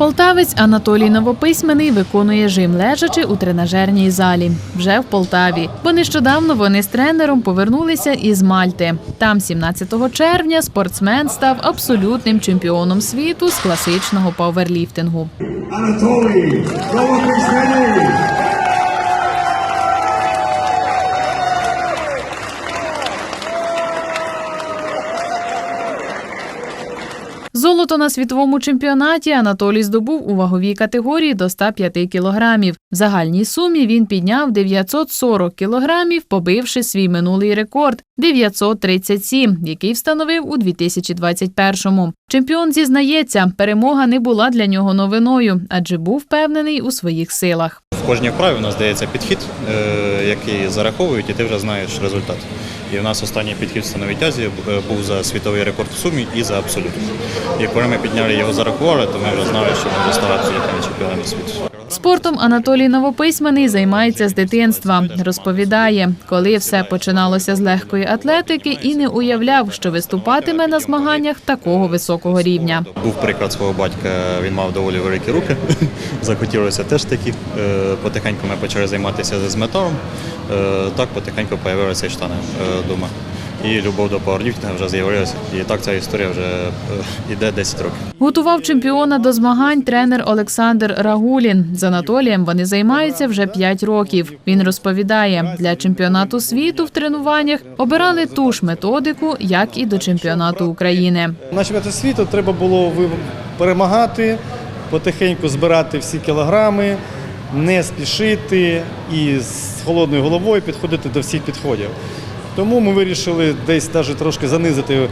Полтавець Анатолій Новописьменний виконує жим лежачи у тренажерній залі вже в Полтаві. Бо нещодавно вони з тренером повернулися із Мальти. Там, 17 червня, спортсмен став абсолютним чемпіоном світу з класичного паверліфтингу. Анатолій Новописьменний. Золото на світовому чемпіонаті Анатолій здобув у ваговій категорії до 105 кілограмів. В загальній сумі він підняв 940 кілограмів, побивши свій минулий рекорд 937, який встановив у 2021-му. Чемпіон зізнається, перемога не була для нього новиною, адже був впевнений у своїх силах. В кожній вправі у нас дається підхід, е, який зараховують, і ти вже знаєш результат. І у нас останній підхід в становій е, був за світовий рекорд в сумі і за абсолют. І коли ми підняли його зарахували, то ми вже знали, що ми вже стали абсолютними чемпіонами світу. Спортом Анатолій Новописьменний займається з дитинства. Розповідає, коли все починалося з легкої атлетики і не уявляв, що виступатиме на змаганнях такого високого рівня. Був приклад свого батька, він мав доволі великі руки. Захотілося теж такі. Е, Потихеньку ми почали займатися з металом. Е, Так потихеньку з'явилися штани вдома. І любов до пауерліфтингу вже з'явилася. І так ця історія вже е, йде 10 років. Готував чемпіона до змагань тренер Олександр Рагулін. З Анатолієм вони займаються вже 5 років. Він розповідає, для чемпіонату світу в тренуваннях обирали ту ж методику, як і до чемпіонату України. На чемпіонаті світу треба було ви- перемагати, потихеньку збирати всі кілограми, не спішити і з холодною головою підходити до всіх підходів. Тому ми вирішили десь навіть трошки занизити е,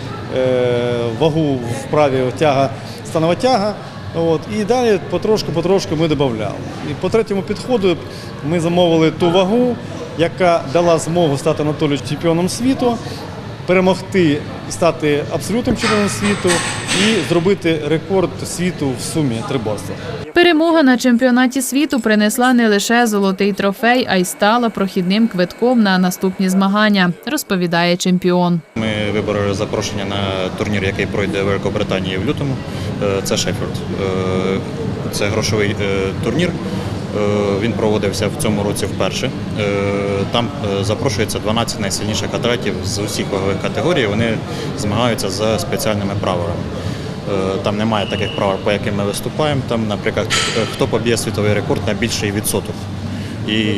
вагу вправі тяга, станова тяга. От, і далі потрошку-потрошку ми додавали. І по третьому підходу ми замовили ту вагу, яка дала змогу стати Анатолію чемпіоном світу перемогти і стати абсолютним чемпіоном світу і зробити рекорд світу в сумі триборства. Перемога на чемпіонаті світу принесла не лише золотий трофей, а й стала прохідним квитком на наступні змагання, розповідає чемпіон. Ми вибороли запрошення на турнір, який пройде в Великобританії в лютому. Е, Це Шеффілд. Е, Це грошовий е, турнір. Е, Він проводився в цьому році вперше. Е, Там е, запрошується 12 найсильніших атлетів з усіх вагових категорій. Вони змагаються за спеціальними правилами. Там немає таких правил, по яким ми виступаємо. Там, наприклад, хто поб'є світовий рекорд на більший відсоток. І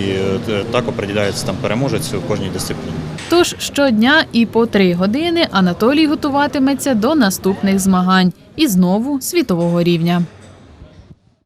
так определяється там переможець у кожній дисципліні. Тож щодня і по три години Анатолій готуватиметься до наступних змагань і знову світового рівня.